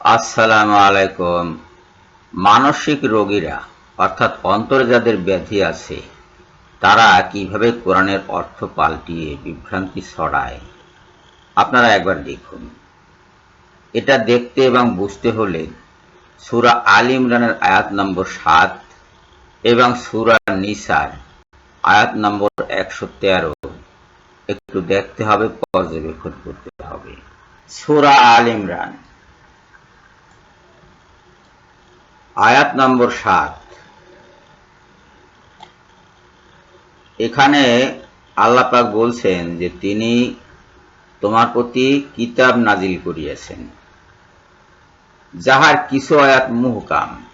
আসসালামু আলাইকুম। মানসিক রোগীরা, অর্থাৎ অন্তরে যাদের ব্যাধি আছে, তারা কীভাবে কোরআনের অর্থ পাল্টিয়ে বিভ্রান্তি ছড়ায়? আপনারা একবার দেখুন। এটা দেখতে এবং বুঝতে হলে সুরা আল ইমরানের আয়াত নম্বর সাত এবং সুরা নিসার আয়াত নম্বর একশো তেরো একটু দেখতে হবে, পর্যবেক্ষণ করতে হবে। সুরা আল ইমরান আয়াত নম্বর সাত। এখানে আল্লাহ পাক বলছেন যে তিনি তোমার প্রতি কিতাব নাজিল করিয়াছেন। যাহার কিছু আয়াত মুহকাম।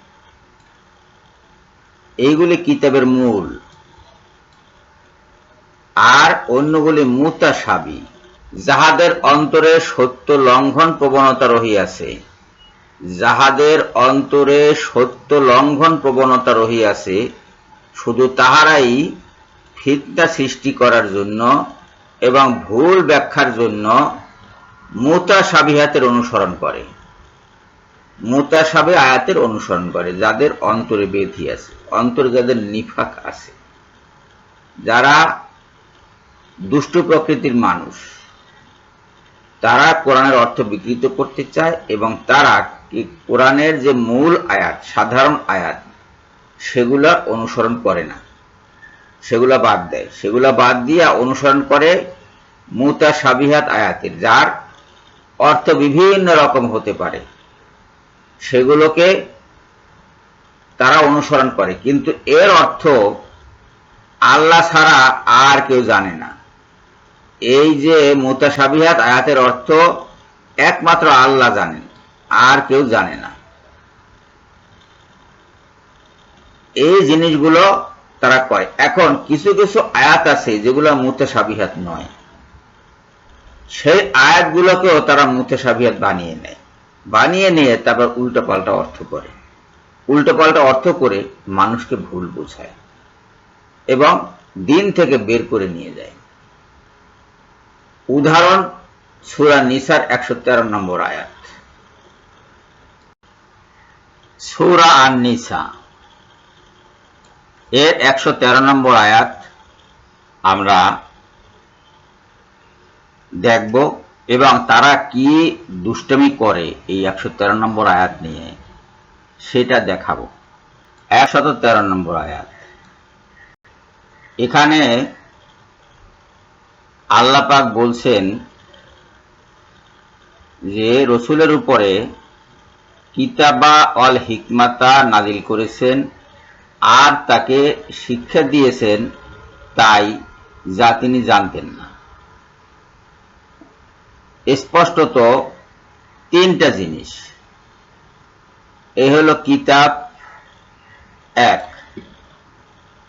এইগুলি কিতাবের মূল। আর অন্যগুলি মুতাসাবি, যাহাদের অন্তরে সত্য লঙ্ঘন প্রবণতা রহিয়াছে। যাহাদের অন্তরে সত্য লঙ্ঘন প্রবণতা রহিয়াছে, শুধু তাহারাই ফিতনা সৃষ্টি করার জন্য এবং ভুল ব্যাখ্যার জন্য মোতা সাবিহাতের অনুসরণ করে। মোতা সাবে আয়াতের অনুসরণ করে, যাদের অন্তরে বেধি আছে, অন্তরে যাদের নিফাক আছে। যারা দুষ্ট প্রকৃতির মানুষ তারা কোরআনের অর্থ বিকৃত করতে চায় এবং তারা কোরআনের যে মূল আয়াত, সাধারণ আয়াত, সেগুলা অনুসরণ করে না। সেগুলা বাদ দেয়। সেগুলা বাদ দিয়ে অনুসরণ করে মুতা সাবিহাত আয়াতের, যার অর্থ বিভিন্ন রকম হতে পারে। সেগুলোকে তারা অনুসরণ করে, কিন্তু এর অর্থ আল্লাহ ছাড়া আর কেউ জানে না। এই যে মোতাসাবিহাত আয়াতের অর্থ একমাত্র আল্লাহ জানেন, আর কেউ জানে না। এই জিনিসগুলো তারা করে এখন কিছু কিছু আয়াত আছে যেগুলো মুতাসাবিহাত নয়। সেই আয়াতগুলোকেও তারা মুতাসাবিহাত বানিয়ে নেয়। বানিয়ে নিয়ে তারপর উল্টো পাল্টা অর্থ করে। উল্টো পাল্টা অর্থ করে মানুষকে ভুল বোঝায় এবং দিন থেকে বের করে নিয়ে যায়। উদাহরণ, সুরা নিসার একশো তেরো নম্বর আয়াত। সুরা আর নিসা এর একশো তেরো নম্বর আয়াত আমরা দেখব এবং তারা কি দুষ্টমি করে এই একশো তেরো নম্বর আয়াত নিয়ে, সেটা দেখাবো। একশত তেরো নম্বর আয়াত। এখানে আল্লাপাক বলছেন যে রসুলের উপরে কিতাবা অল হিকমাতা নাজিল করেছেন আর তাকে শিক্ষা দিয়েছেন, তাই যা তিনি জানতেন না। স্পষ্টত তিনটা জিনিস। এ হলো কিতাব, এক।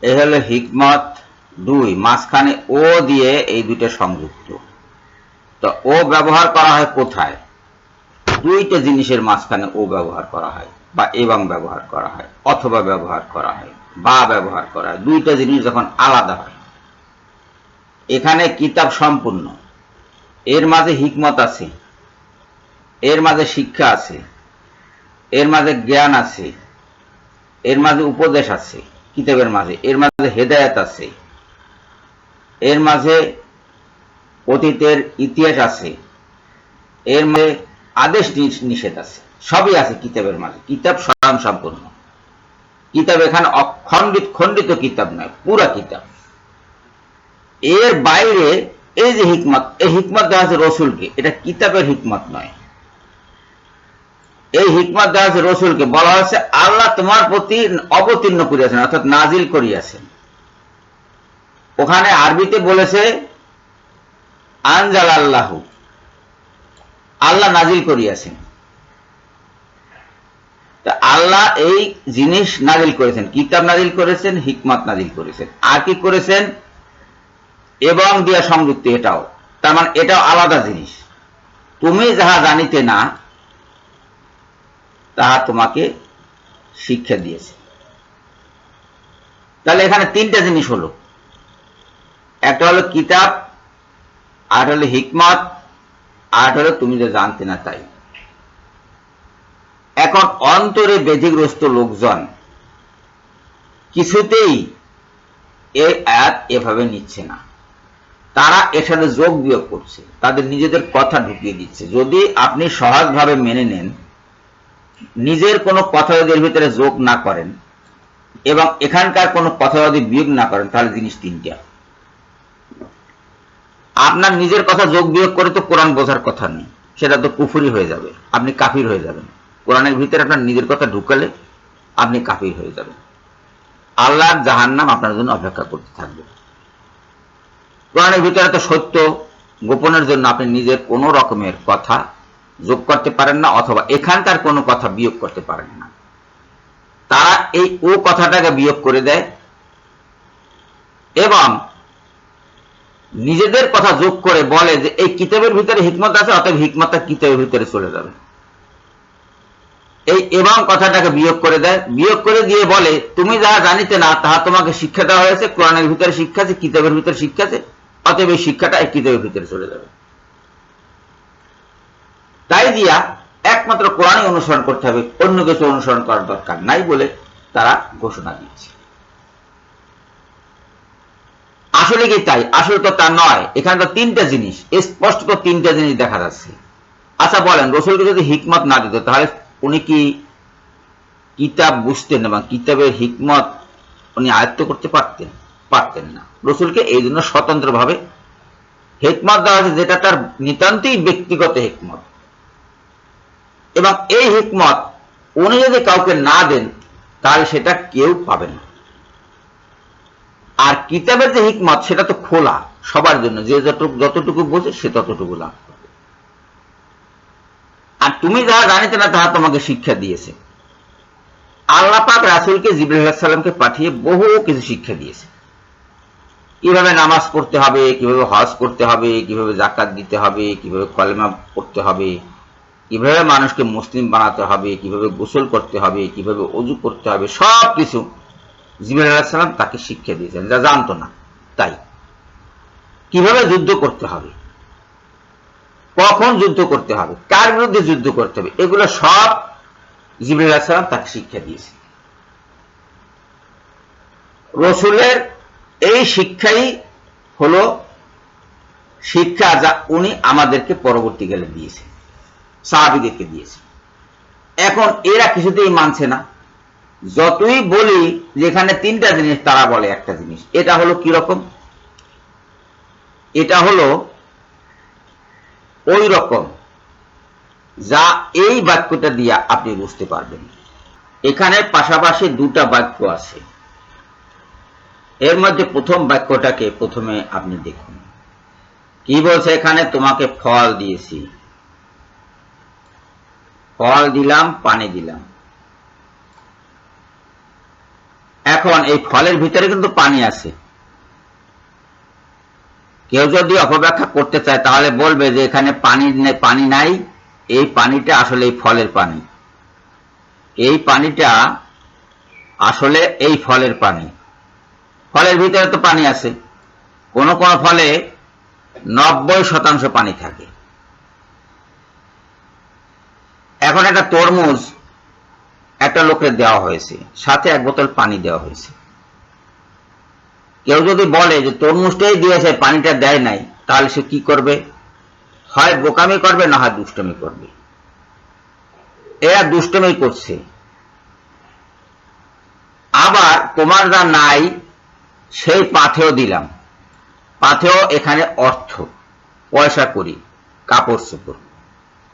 এ হলো হিকমত দুই, মাঝখানে ও দিয়ে এই দুটো সংযুক্ত। তো ও ব্যবহার করা হয় কোথায়? দুইটা জিনিসের মাঝখানে ও ব্যবহার করা হয় বা এবং ব্যবহার করা হয়, অথবা ব্যবহার করা হয়, বা ব্যবহার করা হয়। দুইটা জিনিস যখন আলাদা হয়, এখানে কিতাব সম্পূর্ণ। এর মাঝে হিকমত আছে, এর মাঝে শিক্ষা আছে, এর মাঝে জ্ঞান আছে, এর মাঝে উপদেশ আছে, কিতাবের মাঝে, এর মাঝে হেদায়ত আছে। এর মাঝে অতীতের ইতিহাস আছে। এর মাঝে আদেশ নিষেধ আছে। সবই আছে কিতাবের মাঝে। কিতাব স্বয়ং সম্পূর্ণ। কিতাব এখানে অখণ্ডিত, খণ্ডিত কিতাব নয়, পুরা কিতাব। এর বাইরে এই যে হিকমত, এই হিকমত দেওয়া আছে রসুলকে, এটা কিতাবের হিকমত নয়। এই হিকমত দেওয়া আছে রসুলকে, বলা হয়েছে, আল্লাহ তোমার প্রতি অবতীর্ণ করিয়াছেন, অর্থাৎ নাজিল করিয়াছেন। ওখানে আরবিতে বলেছে আনজাল আল্লাহ আল্লাহ নাজিল করিয়াছেন। তা আল্লাহ এই জিনিস নাজিল করেছেন। কিতাব নাজিল করেছেন, হিকমত নাজিল করেছেন। আর কি করেছেন? এবং দিয়া সংযুক্ত এটাও। তার মানে এটাও আলাদা জিনিস। তুমি যাহা জানিতে না, তাহা তোমাকে শিক্ষা দিয়েছে। তাহলে এখানে তিনটা জিনিস হলো। একটা হলো কিতাব আর হলো হিকমত আর হলো তুমি যে জানতে না তাই। এখন অন্তরে বেধিগ্রস্ত লোকজন কিছুতেই এই আয়াত এভাবে নিচ্ছে না। তারা সাথে যোগ বিয়োগ করছে, তাদের নিজেদের কথা ঢুকিয়ে দিচ্ছে। যদি আপনি সহজভাবে মেনে নেন, নিজের কোনো কথা যদি এর ভিতরে যোগ না করেন এবং এখানকার কোনো কথা যদি বিয়োগ না করেন, তাহলে জিনিস তিনটা। আপনার নিজের কথা যোগ বিয়োগ করে তো কোরআন বোঝার কথা নেই। সেটা তো কুফুরি হয়ে যাবে। আপনি কাফির হয়ে যাবেন। কোরআনের ভিতরে আপনার নিজের কথা ঢুকালে আপনি কাফির হয়ে যাবেন। আল্লাহর জাহান্নাম আপনার জন্য অপেক্ষা করতে থাকবে। কোরআনের ভিতরে তো সত্য গোপনের জন্য আপনি নিজের কোনো রকমের কথা যোগ করতে পারেন না, অথবা এখানকার কোনো কথা বিয়োগ করতে পারেন না। তারা এই ও কথাটাকে বিয়োগ করে দেয়। এবং নিজেদের কথা যোগ করে বলে যে এই কিতাবের ভিতরে হিকমত আছে, অতএব হিকমতটা কিতাবের ভিতরে চলে যাবে। এই এবং কথাটাকে বিয়োগ করে দেয়। বিয়োগ করে দিয়ে বলে, তুমি যাহা জানিতে না, তাহা তোমাকে শিক্ষা দেওয়া হয়েছে। কোরআনের ভিতরে শিক্ষা আছে, কিতাবের ভিতরে শিক্ষা আছে। অতএব এই শিক্ষাটা এই কিতাবের ভিতরে চলে যাবে। তাই দিয়া একমাত্র কোরআনে অনুসরণ করতে হবে। অন্য কিছু অনুসরণ করার দরকার নাই বলে তারা ঘোষণা দিচ্ছে আসলে কি তাই? আসলে তো তা নয়। এখানে তো তিনটা জিনিস। স্পষ্ট তো তিনটা জিনিস দেখা যাচ্ছে। আচ্ছা বলেন, রসুলকে যদি হিকমত না দিত, তাহলে উনি কি কিতাব বুঝতেন এবং কিতাবের হিকমত উনি আয়ত্ত করতে পারতেন? পারতেন না। রসুলকে এই জন্য স্বতন্ত্রভাবে হেকমত দেওয়া হয়েছে, যেটা তার নিতান্তই ব্যক্তিগত হেকমত। এবং এই হিকমত উনি যদি কাউকে না দেন, তাহলে সেটা কেউ পাবে না। আর কিতাবের যে হিকমত, সেটা তো খোলা সবার জন্য। যে যতটুকু যতটুকু বোঝে, সে ততটুকু লাভ আর তুমি যাহা জানিতে না তাহা তোমাকে শিক্ষা দিয়েছে। আল্লাহ পাক রাসুলকে জিবুল্লাহামকে পাঠিয়ে বহু কিছু শিক্ষা দিয়েছে। কীভাবে নামাজ পড়তে হবে, কীভাবে হজ করতে হবে, কীভাবে জাকাত দিতে হবে, কীভাবে কলেমা পড়তে হবে, কীভাবে মানুষকে মুসলিম বানাতে হবে, কীভাবে গোসল করতে হবে, কীভাবে অজু করতে হবে সব কিছু জিবাহ সাল্লাম তাকে শিক্ষা দিয়েছেন। যা জানতো না। তাই। কীভাবে যুদ্ধ করতে হবে? কখন যুদ্ধ করতে হবে? কার বিরুদ্ধে যুদ্ধ করতে হবে? এগুলো সব জিবরুল্লাহ সাল্লাম তাকে শিক্ষা দিয়েছে রসুলের এই শিক্ষাই হলো শিক্ষা যা উনি আমাদেরকে পরবর্তীকালে দিয়েছে সাহাবিদেরকে দিয়েছে এখন এরা কিছুতেই মানছে না। যতই বলি যেখানে তিনটা জিনিস তারা বলে একটা জিনিস, এটা হলো কি রকম? এটা হলো ওই রকম যা এই বাক্যটা দিয়া আপনি বুঝতে পারবেন। এখানে পাশাপাশি দুটা বাক্য আছে। এর মধ্যে প্রথম বাক্যটাকে প্রথমে আপনি দেখুন। কি বলছে এখানে? তোমাকে ফল দিয়েছি। ফল দিলাম, পানি দিলাম। এখন এই ফলের ভিতরে কিন্তু পানি আছে। কেউ যদি অপব্যাখ্যা করতে চায়, তাহলে বলবে যে এখানে পানি পানি নাই, এই পানিটা আসলে এই ফলের পানি। এই পানিটা আসলে এই ফলের পানি। ফলের ভিতরে তো পানি আছে। কোন কোন ফলে নব্বই শতাংশ পানি থাকে। এখন একটা তরমুজ একটা লোকের দেওয়া হয়েছে, সাথে এক বোতল পানি দেওয়া হয়েছে। কেউ যদি বলে যে তরমুজটাই দিয়েছে, পানিটা দেয় নাই, তাহলে সে কি করবে? হয় বোকামি করবে, না হয় দুষ্টমি করবে। এরা দুষ্টমি করছে। আবার তোমার যা নাই, সেই পাথেও দিলাম। পাথেও এখানে অর্থ, পয়সা করি, কাপড় চোপড়।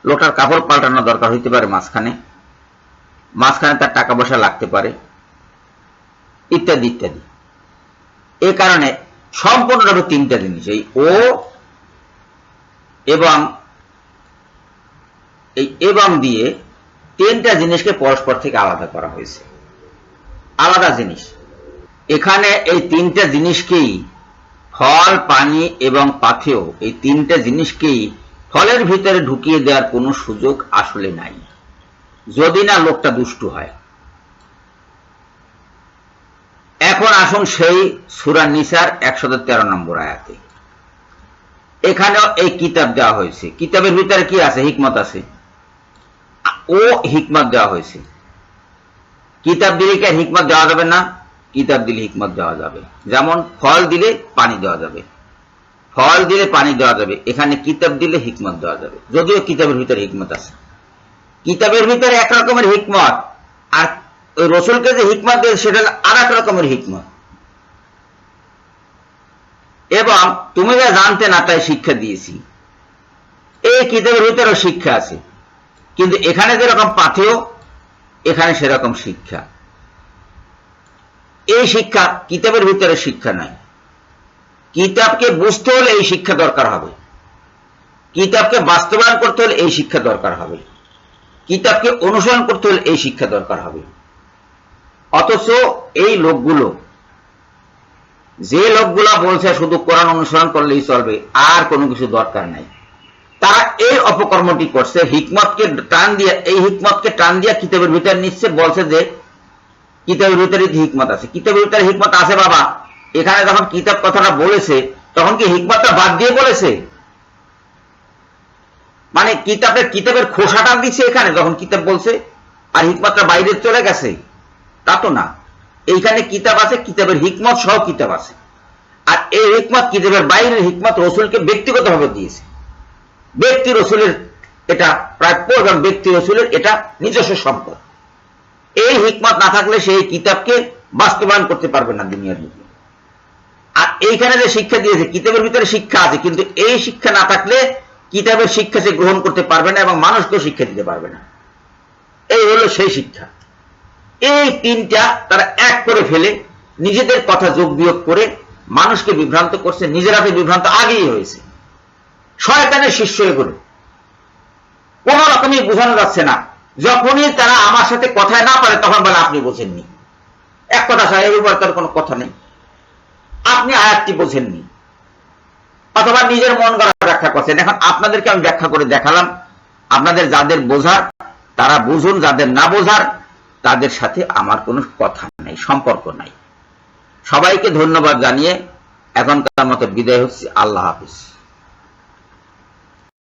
লোটার কাপড় পাল্টানো দরকার হইতে পারে মাঝখানে। মাঝখানে তার টাকা পয়সা লাগতে পারে, ইত্যাদি ইত্যাদি। এ কারণে সম্পূর্ণভাবে তিনটা জিনিস, এই ও এবং এই এবং দিয়ে তিনটা জিনিসকে পরস্পর থেকে আলাদা করা হয়েছে। আলাদা জিনিস। এখানে এই তিনটা জিনিসকেই ফল, পানি এবং পাথেও এই তিনটা জিনিসকেই ফলের ভিতরে ঢুকিয়ে দেওয়ার কোনো সুযোগ আসলে নাই। যদি না লোকটা দুষ্টু হয়। এখন আসুন সেই সুরা নিসার একশত তেরো নম্বর আয়াতে। এখানেও এই কিতাব দেওয়া হয়েছে। কিতাবের ভিতরে কি আছে? হিকমত আছে। ও হিকমত দেওয়া হয়েছে। কিতাব দিলে কি হিকমত দেওয়া যাবে না? কিতাব দিলে হিকমত দেওয়া যাবে। যেমন ফল দিলে পানি দেওয়া যাবে। ফল দিলে পানি দেওয়া যাবে। এখানে কিতাব দিলে হিকমত দেওয়া যাবে। যদিও কিতাবের ভিতরে হিকমত আছে। কিতাবের ভিতরে এক রকমের হিকমত, আর রসুলকে যে হিকমত দেয় সেটা আর এক রকমের হিকমত। এবং তুমি যা জানতে না তাই শিক্ষা দিয়েছি। এই কিতাবের ভিতরে শিক্ষা আছে। কিন্তু এখানে যেরকম পাথেয় এখানে সেরকম শিক্ষা। এই শিক্ষা কিতাবের ভিতরে শিক্ষা নাই। কিতাবকে বুঝতে হলে এই শিক্ষা দরকার হবে। কিতাবকে বাস্তবায়ন করতে হলে এই শিক্ষা দরকার হবে। কিতাবকে অনুসরণ করতে হলে এই শিক্ষা দরকার হবে। অথচ এই লোকগুলো, যে লোকগুলা বলছে শুধু কোরআন অনুসরণ করলেই চলবে, আর কোনো কিছু দরকার নাই। তারা এই অপকর্মটি করছে, হিকমতকে টান দিয়ে, এই হিকমতকে টান দিয়া কিতাবের ভিতরে নিচ্ছে, বলছে যে কিতাবের ভিতরে হিকমত আছে? কিতাবের ভিতরে হিকমত আছে বাবা। এখানে যখন কিতাব কথাটা বলেছে, তখন কি হিকমতটা বাদ দিয়ে বলেছে? মানে কিতাবের কিতাবের খোসাটা দিচ্ছে এখানে যখন কিতাব বলছে, আর হিকমতটা বাইরে চলে গেছে, তা তো না। এইখানে কিতাব আছে, কিতাবের হিকমত সহ কিতাব আছে। আর এই হিকমত কিতাবের বাইরের হিকমত রসুলকে ব্যক্তিগতভাবে দিয়েছে। ব্যক্তি রসুলের এটা প্রাপ্য এবং ব্যক্তি রসুলের এটা নিজস্ব সম্পদ। এই হিকমত না থাকলে সেই কিতাবকে বাস্তবায়ন করতে পারবে না দুনিয়ার বুকে আর এইখানে যে শিক্ষা দিয়েছে, কিতাবের ভিতরে শিক্ষা আছে, কিন্তু এই শিক্ষা না থাকলে কিতাবের শিক্ষা সে গ্রহণ করতে পারবে না এবং মানুষকেও শিক্ষা দিতে পারবে না। এই হলো সেই শিক্ষা। এই তিনটা তারা এক করে ফেলে, নিজেদের কথা যোগ বিয়োগ করে মানুষকে বিভ্রান্ত করছে, নিজেরা তো বিভ্রান্ত আগেই হয়েছে। শয়তানের শিষ্য এগুলো। কোন রকমই বোঝানো যাচ্ছে না। যখনই তারা আমার সাথে কথায় না পারে, তখন বলে, আপনি বোঝেননি। এক কথা সাহেব এবার তার কোনো কথা নেই। আপনি আয়াতটি বোঝেননি। অথবা নিজের মন গড়া ব্যাখ্যা করছেন এখন আপনাদেরকে আমি ব্যাখ্যা করে দেখালাম। আপনাদের যাদের বোঝার, তারা বুঝুন, যাদের না বোঝার, তাদের সাথে আমার কোনো কথা নাই, সম্পর্ক নাই। সবাইকে ধন্যবাদ জানিয়ে এখনকার মতো বিদায় হচ্ছে। আল্লাহ হাফিজ।